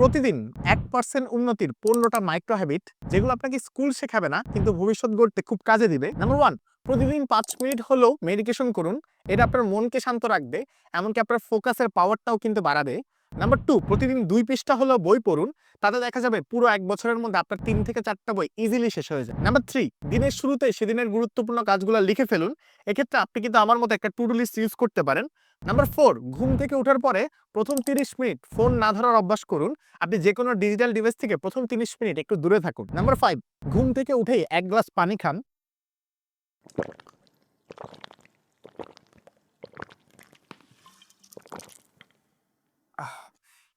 প্রতিদিন এক পার্সেন্ট উন্নতির পনেরোটা মাইক্রো হ্যাবিট যেগুলো আপনাকে স্কুল শেখাবে না, কিন্তু ভবিষ্যৎ গড়তে খুব কাজে দিবে। নাম্বার ওয়ান প্রতিদিন পাঁচ মিনিট হলেও মেডিটেশন করুন। এটা আপনার মনকে শান্ত রাখবে, এমনকি আপনার ফোকাসের পাওয়ারটাও কিন্তু বাড়াবে। নাম্বার টু প্রতিদিন দুই পৃষ্ঠা হলেও বই পড়ুন, তাতে দেখা যাবে পুরো এক বছরের মধ্যে আপনার তিন থেকে চারটা বই ইজিলি শেষ হয়ে যায়। নাম্বার থ্রি দিনের শুরুতে সেদিনের গুরুত্বপূর্ণ কাজগুলো লিখে ফেলুন। এক্ষেত্রে আপনি কিন্তু আমার মতো একটা টু লিস্ট ইউজ করতে পারেন। নাম্বার ফোর ঘুম থেকে ওঠার পরে প্রথম তিরিশ মিনিট ফোন না ধরার অভ্যাস করুন। আপনি যে কোনো ডিজিটাল ডিভাইস থেকে প্রথম তিরিশ মিনিট একটু দূরে থাকুন। নাম্বার ফাইভ ঘুম থেকে উঠেই এক গ্লাস পানি খান।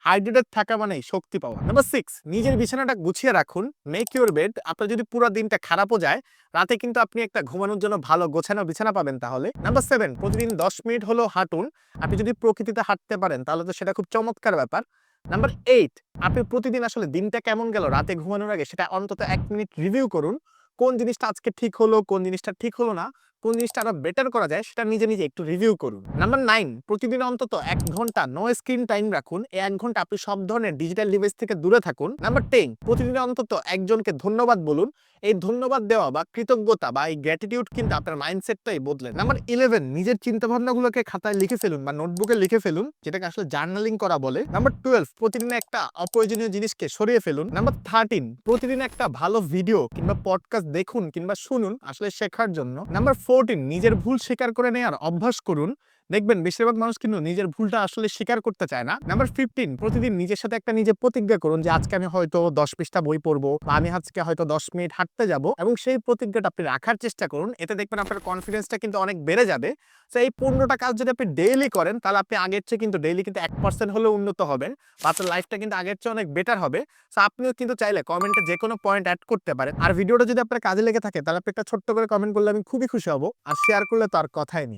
হাইড্রেটেড থাকা মানেই শক্তি পাওয়া। নাম্বার সিক্স নিজের বিছানাটা গুছিয়ে রাখুন। মেক ইউর বেড আপনার যদি পুরো দিনটা খারাপও যায়, রাতে কিন্তু আপনি একটা ঘুমানোর জন্য ভালো গোছানো বিছানা পাবেন তাহলে। নাম্বার সেভেন প্রতিদিন দশ মিনিট হলেও হাঁটুন। আপনি যদি প্রকৃতিতে হাঁটতে পারেন, তাহলে তো সেটা খুব চমৎকার ব্যাপার। নাম্বার এইট আপনি প্রতিদিন আসলে দিনটা কেমন গেল? রাতে ঘুমানোর আগে সেটা অন্তত এক মিনিট রিভিউ করুন। কোন জিনিসটা আজকে ঠিক হলো, কোন জিনিসটা ঠিক হলো না, কোন জিনিসটা আরও বেটার করা যায় সেটা নিজে নিজে একটু রিভিউ করুন। নাম্বার নাইন প্রতিদিন অন্তত এক ঘণ্টা নো স্ক্রিন টাইম রাখুন, এই এক ঘণ্টা আপনি সব ধরনের ডিজিটাল ডিভাইস থেকে দূরে থাকুন। নাম্বার টেন প্রতিদিন অন্তত একজনকে ধন্যবাদ বলুন, এই ধন্যবাদ দেওয়া বা কৃতজ্ঞতা বা এই গ্র্যাটিটিউড কিন্তু আপনার মাইন্ডসেটটাই বদলে। নাম্বার ইলেভেন নিজের চিন্তা ভাবনাগুলোকে খাতায় লিখে ফেলুন বা নোটবুকে লিখে ফেলুন, যেটাকে আসলে জার্নালিং করা বলে। নাম্বার টুয়েলভ প্রতিদিন একটা অপ্রয়োজনীয় জিনিসকে সরিয়ে ফেলুন। নাম্বার থার্টিন প্রতিদিন একটা ভালো ভিডিও কিংবা পডকাস্ট দেখুন কিংবা শুনুন আসলে শেখার জন্য। নাম্বার ফোরটিন নিজের ভুল স্বীকার করে নেওয়ার অভ্যাস করুন। দেখবেন বেশিরভাগ মানুষ কিন্তু নিজের ভুলটা আসলে স্বীকার করতে চায় না। নাম্বার ফিফটিন প্রতিদিন নিজের সাথে একটা নিজে প্রতিজ্ঞা করুন যে, আজকে আমি হয়তো দশ পৃষ্ঠা বই পড়ব বা আমি আজকে হয়তো দশ মিনিট হাঁটতে যাব। এবং সেই প্রতিজ্ঞাটা আপনি রাখার চেষ্টা করুন। এতে দেখবেন আপনার কনফিডেন্সটা কিন্তু অনেক বেড়ে যাবে। তো এই পনেরোটা কাজ যদি আপনি ডেইলি করেন, তাহলে আপনি আগের চেয়ে কিন্তু ডেইলি কিন্তু এক পার্সেন্ট হলেও উন্নত হবেন বা আপনার লাইফটা কিন্তু আগের চেয়ে অনেক বেটার হবে। তো আপনিও কিন্তু চাইলে কমেন্টে যে কোনো পয়েন্ট অ্যাড করতে পারেন। আর ভিডিওটা যদি আপনার কাজে লেগে থাকে, তাহলে আপনি একটা ছোট্ট করে কমেন্ট করলে আমি খুবই খুশি হব। আর শেয়ার করলে তো আর কথাই নেই।